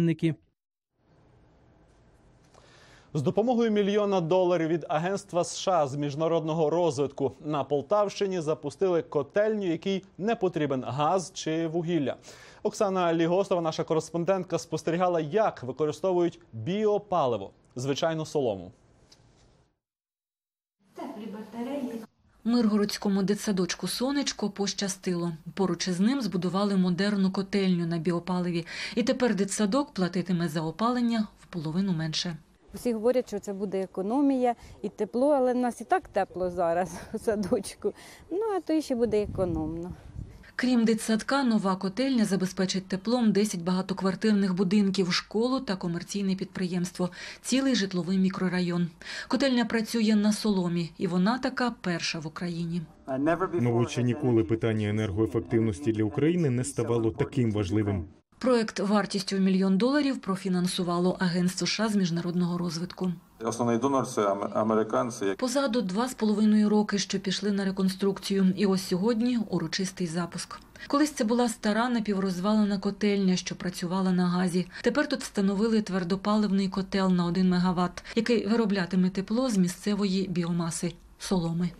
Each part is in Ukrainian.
чинники. З допомогою мільйона доларів від Агентства США з міжнародного розвитку на Полтавщині запустили котельню, якій не потрібен газ чи вугілля. Оксана Лігостова, наша кореспондентка, спостерігала, як використовують біопаливо, звичайну солому. Теплі батареї. Миргородському дитсадочку Сонечко пощастило. Поруч із ним збудували модерну котельню на біопаливі. І тепер дитсадок платитиме за опалення в половину менше. Всі говорять, що це буде економія і тепло, але в нас і так тепло зараз у садочку. Ну, а то ще буде економно. Крім дитсадка, нова котельня забезпечить теплом 10 багатоквартирних будинків, школу та комерційне підприємство, цілий житловий мікрорайон. Котельня працює на соломі, і вона така перша в Україні. Мабуть, ще ніколи питання енергоефективності для України не ставало таким важливим. Проект вартістю в мільйон доларів профінансувало Агентство США з міжнародного розвитку. Основний донор це американці. Позаду два з половиною роки, що пішли на реконструкцію, і ось сьогодні урочистий запуск. Колись це була стара напіврозвалена котельня, що працювала на газі. Тепер тут встановили твердопаливний котел на 1 мегаватт, який вироблятиме тепло з місцевої біомаси соломи.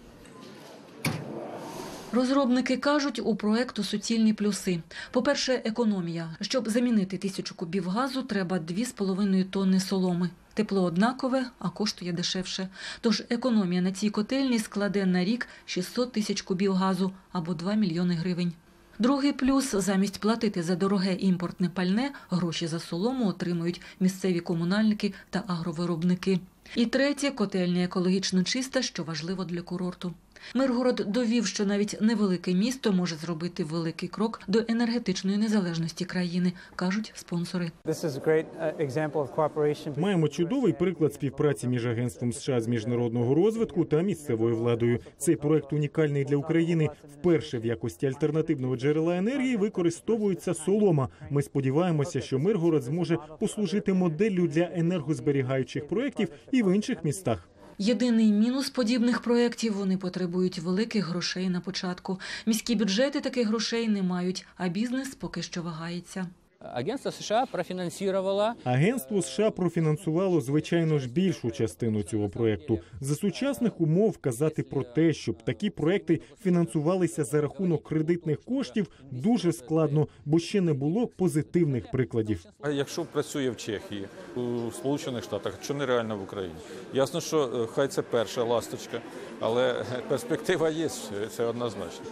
Розробники кажуть, у проекту суцільні плюси. По-перше, економія. Щоб замінити тисячу кубів газу, треба 2,5 тонни соломи. Тепло однакове, а коштує дешевше. Тож економія на цій котельні складе на рік 600 тисяч кубів газу або 2 мільйони гривень. Другий плюс – замість платити за дороге імпортне пальне, гроші за солому отримують місцеві комунальники та агровиробники. І третє – котельня екологічно чиста, що важливо для курорту. Миргород довів, що навіть невелике місто може зробити великий крок до енергетичної незалежності країни, кажуть спонсори. Uh. Маємо чудовий приклад співпраці між агентством США з міжнародного розвитку та місцевою владою. Цей проект унікальний для України. Вперше в якості альтернативного джерела енергії використовується солома. Ми сподіваємося, що Миргород зможе послужити моделлю для енергозберігаючих проєктів і в інших містах. Єдиний мінус подібних проєктів – вони потребують великих грошей на початку. Міські бюджети таких грошей не мають, а бізнес поки що вагається. Агентство США профінансувало Агентство США профінансувало звичайно ж більшу частину цього проекту. За сучасних умов казати про те, щоб такі проекти фінансувалися за рахунок кредитних коштів, дуже складно, бо ще не було позитивних прикладів. А якщо працює в Чехії, у Сполучених Штатах, що нереально в Україні? Ясно, що е, хай це перша ласточка, але перспектива є, це однозначно.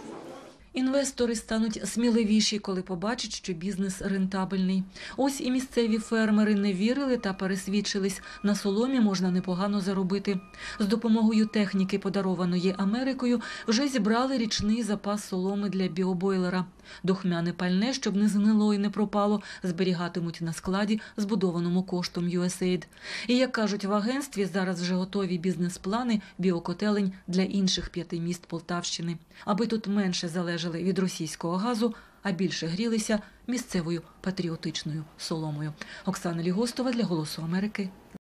Інвестори стануть сміливіші, коли побачать, що бізнес рентабельний. Ось і місцеві фермери не вірили та пересвідчились. На соломі можна непогано заробити. З допомогою техніки, подарованої Америкою, вже зібрали річний запас соломи для біобойлера. Дохмяне пальне, щоб не згнило і не пропало, зберігатимуть на складі, збудованому коштом USAID. І як кажуть в агентстві, зараз вже готові бізнес-плани біокотелень для інших п'яти міст Полтавщини, аби тут менше залежали від російського газу, а більше грілися місцевою патріотичною соломою. Оксана Лігостова для Голосу Америки.